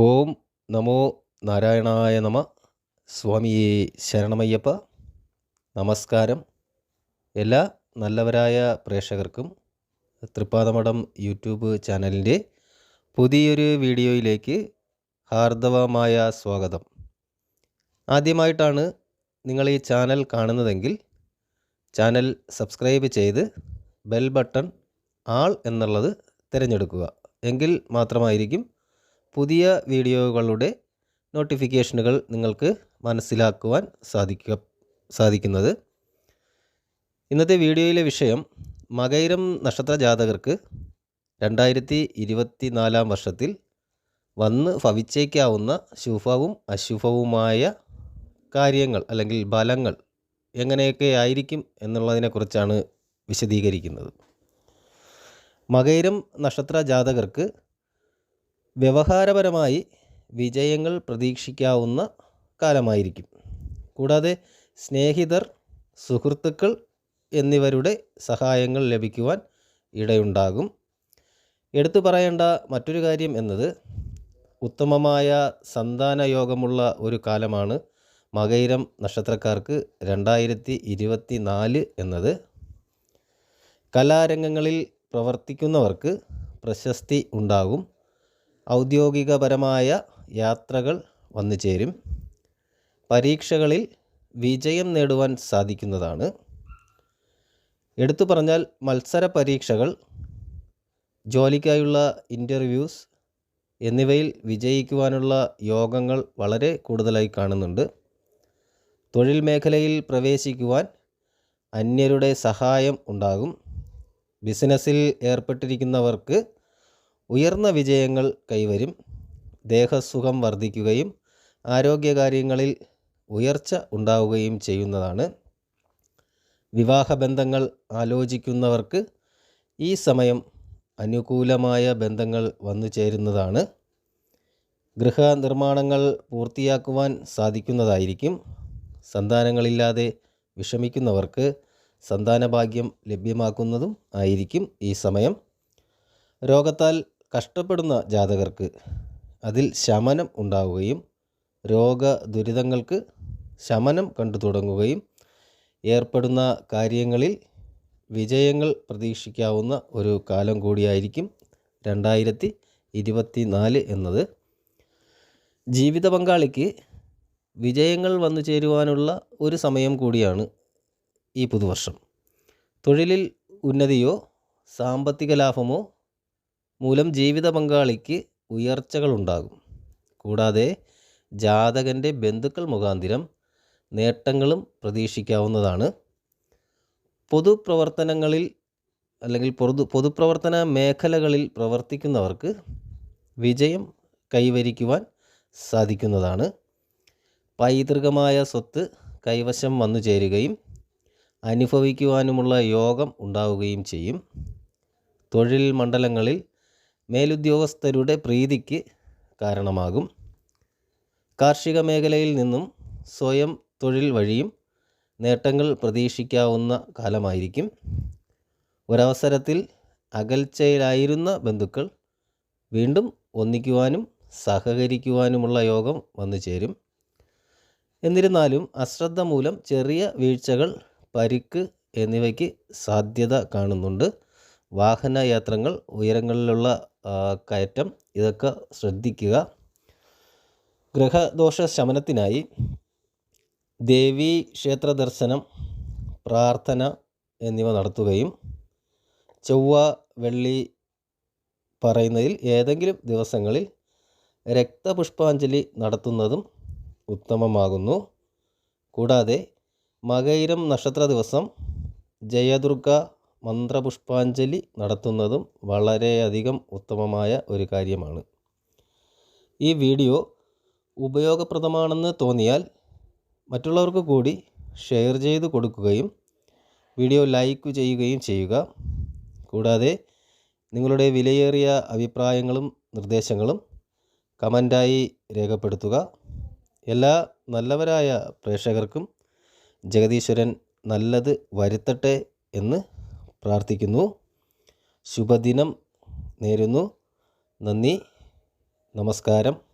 ഓം നമോ നാരായണായ നമ. സ്വാമിയെ ശരണമയ്യപ്പ. നമസ്കാരം. എല്ലാ നല്ലവരായ പ്രേക്ഷകർക്കും തൃപ്പാദമഠം യൂട്യൂബ് ചാനലിന്റെ പുതിയൊരു വീഡിയോയിലേക്ക് ഹാർദവമായ സ്വാഗതം. ആദ്യമായിട്ടാണ് നിങ്ങൾ ഈ ചാനൽ കാണുന്നതെങ്കിൽ ചാനൽ സബ്സ്ക്രൈബ് ചെയ്ത് ബെൽ ബട്ടൺ ആൾ എന്നുള്ളത് തിരഞ്ഞെടുക്കുക. എങ്കിൽ മാത്രമായിരിക്കും പുതിയ വീഡിയോകളുടെ നോട്ടിഫിക്കേഷനുകൾ നിങ്ങൾക്ക് മനസ്സിലാക്കുവാൻ സാധിക്കുക സാധിക്കുന്നത്. ഇന്നത്തെ വീഡിയോയിലെ വിഷയം മകൈരം നക്ഷത്ര ജാതകർക്ക് രണ്ടായിരത്തി ഇരുപത്തി നാലാം വർഷത്തിൽ വന്ന് ഭവിച്ചേക്കാവുന്ന ശുഭവും അശുഭവുമായ കാര്യങ്ങൾ അല്ലെങ്കിൽ ഫലങ്ങൾ എങ്ങനെയൊക്കെ ആയിരിക്കും എന്നുള്ളതിനെക്കുറിച്ചാണ് വിശദീകരിക്കുന്നത്. മകൈരം നക്ഷത്ര ജാതകർക്ക് വ്യവഹാരപരമായി വിജയങ്ങൾ പ്രതീക്ഷിക്കാവുന്ന കാലമായിരിക്കും. കൂടാതെ സ്നേഹിതർ സുഹൃത്തുക്കൾ എന്നിവരുടെ സഹായങ്ങൾ ലഭിക്കുവാൻ ഇടയുണ്ടാകും. എടുത്തു പറയേണ്ട മറ്റൊരു കാര്യം എന്നത് ഉത്തമമായ സന്താന യോഗമുള്ള ഒരു കാലമാണ് മകൈരം നക്ഷത്രക്കാർക്ക് രണ്ടായിരത്തി ഇരുപത്തി നാല് എന്നത്. കലാരംഗങ്ങളിൽ പ്രവർത്തിക്കുന്നവർക്ക് പ്രശസ്തി ഉണ്ടാകും. ഔദ്യോഗികപരമായ യാത്രകൾ വന്നു ചേരും. പരീക്ഷകളിൽ വിജയം നേടുവാൻ സാധിക്കുന്നതാണ്. എടുത്തു പറഞ്ഞാൽ മത്സര പരീക്ഷകൾ ജോലിക്കായുള്ള ഇന്റർവ്യൂസ് എന്നിവയിൽ വിജയിക്കുവാനുള്ള യോഗങ്ങൾ വളരെ കൂടുതലായി കാണുന്നുണ്ട്. തൊഴിൽ മേഖലയിൽ പ്രവേശിക്കുവാൻ അന്യരുടെ സഹായം ഉണ്ടാകും. ബിസിനസ്സിൽ ഏർപ്പെട്ടിരിക്കുന്നവർക്ക് ഉയർന്ന വിജയങ്ങൾ കൈവരും. ദേഹസുഖം വർദ്ധിക്കുകയും ആരോഗ്യകാര്യങ്ങളിൽ ഉയർച്ച ഉണ്ടാവുകയും ചെയ്യുന്നതാണ്. വിവാഹബന്ധങ്ങൾ ആലോചിക്കുന്നവർക്ക് ഈ സമയം അനുകൂലമായ ബന്ധങ്ങൾ വന്നു ചേരുന്നതാണ്. ഗൃഹനിർമ്മാണങ്ങൾ പൂർത്തിയാക്കുവാൻ സാധിക്കുന്നതായിരിക്കും. സന്താനങ്ങളില്ലാതെ വിഷമിക്കുന്നവർക്ക് സന്താനഭാഗ്യം ലഭ്യമാക്കുന്നതും ആയിരിക്കും ഈ സമയം. രോഗത്താൽ കഷ്ടപ്പെടുന്ന ജാതകർക്ക് അതിൽ ശമനം ഉണ്ടാവുകയും രോഗ ദുരിതങ്ങൾക്ക് ശമനം കണ്ടു തുടങ്ങുകയും ഏർപ്പെടുന്ന കാര്യങ്ങളിൽ വിജയങ്ങൾ പ്രതീക്ഷിക്കാവുന്ന ഒരു കാലം കൂടിയായിരിക്കും രണ്ടായിരത്തി ഇരുപത്തി നാല് എന്നത്. ജീവിത പങ്കാളിക്ക് വിജയങ്ങൾ വന്നു ചേരുവാനുള്ള ഒരു സമയം കൂടിയാണ് ഈ പുതുവർഷം. തൊഴിലിൽ ഉന്നതിയോ സാമ്പത്തിക ലാഭമോ മൂലം ജീവിത പങ്കാളിക്ക് ഉയർച്ചകളുണ്ടാകും. കൂടാതെ ജാതകന്റെ ബന്ധുക്കൾ മുഖാന്തിരം നേട്ടങ്ങളും പ്രതീക്ഷിക്കാവുന്നതാണ്. പൊതുപ്രവർത്തനങ്ങളിൽ അല്ലെങ്കിൽ പൊതു പൊതുപ്രവർത്തന മേഖലകളിൽ പ്രവർത്തിക്കുന്നവർക്ക് വിജയം കൈവരിക്കുവാൻ സാധിക്കുന്നതാണ്. പൈതൃകമായ സ്വത്ത് കൈവശം വന്നു ചേരുകയും അനുഭവിക്കുവാനുമുള്ള യോഗം ഉണ്ടാവുകയും ചെയ്യും. തൊഴിൽ മണ്ഡലങ്ങളിൽ മേലുദ്യോഗസ്ഥരുടെ പ്രീതിക്ക് കാരണമാകും. കാർഷിക മേഖലയിൽ നിന്നും സ്വയം തൊഴിൽ വഴിയും നേട്ടങ്ങൾ പ്രതീക്ഷിക്കാവുന്ന കാലമായിരിക്കും. ഒരവസരത്തിൽ അകൽച്ചയിലായിരുന്ന ബന്ധുക്കൾ വീണ്ടും ഒന്നിക്കുവാനും സഹകരിക്കുവാനുമുള്ള യോഗം വന്നു ചേരും. എന്നിരുന്നാലും അശ്രദ്ധ മൂലം ചെറിയ വീഴ്ചകൾ പരിക്ക് എന്നിവയ്ക്ക് സാധ്യത കാണുന്നുണ്ട്. വാഹനയാത്രങ്ങൾ ഉയരങ്ങളിലുള്ള കയറ്റം. ഇതൊക്കെ ശ്രദ്ധിക്കുക. ഗ്രഹദോഷ ശമനത്തിനായി ദേവീ ക്ഷേത്ര ദർശനം പ്രാർത്ഥന എന്നിവ നടത്തുകയും ചൊവ്വ വെള്ളി പറയുന്നതിൽ ഏതെങ്കിലും ദിവസങ്ങളിൽ രക്തപുഷ്പാഞ്ജലി നടത്തുന്നതും ഉത്തമമാകുന്നു. കൂടാതെ മകയിരം നക്ഷത്ര ദിവസം ജയദുർഗ മന്ത്രപുഷ്പാഞ്ജലി നടത്തുന്നതും വളരെയധികം ഉത്തമമായ ഒരു കാര്യമാണ്. ഈ വീഡിയോ ഉപയോഗപ്രദമാണെന്ന് തോന്നിയാൽ മറ്റുള്ളവർക്ക് കൂടി ഷെയർ ചെയ്ത് കൊടുക്കുകയും വീഡിയോ ലൈക്ക് ചെയ്യുകയും ചെയ്യുക. കൂടാതെ നിങ്ങളുടെ വിലയേറിയ അഭിപ്രായങ്ങളും നിർദ്ദേശങ്ങളും കമന്റായി രേഖപ്പെടുത്തുക. എല്ലാ നല്ലവരായ പ്രേക്ഷകർക്കും ജഗദീശ്വരൻ നല്ലത് വരുത്തട്ടെ എന്ന് പ്രാർത്ഥിക്കുന്നു. ശുഭദിനം നേരുന്നു. നന്ദി. നമസ്കാരം.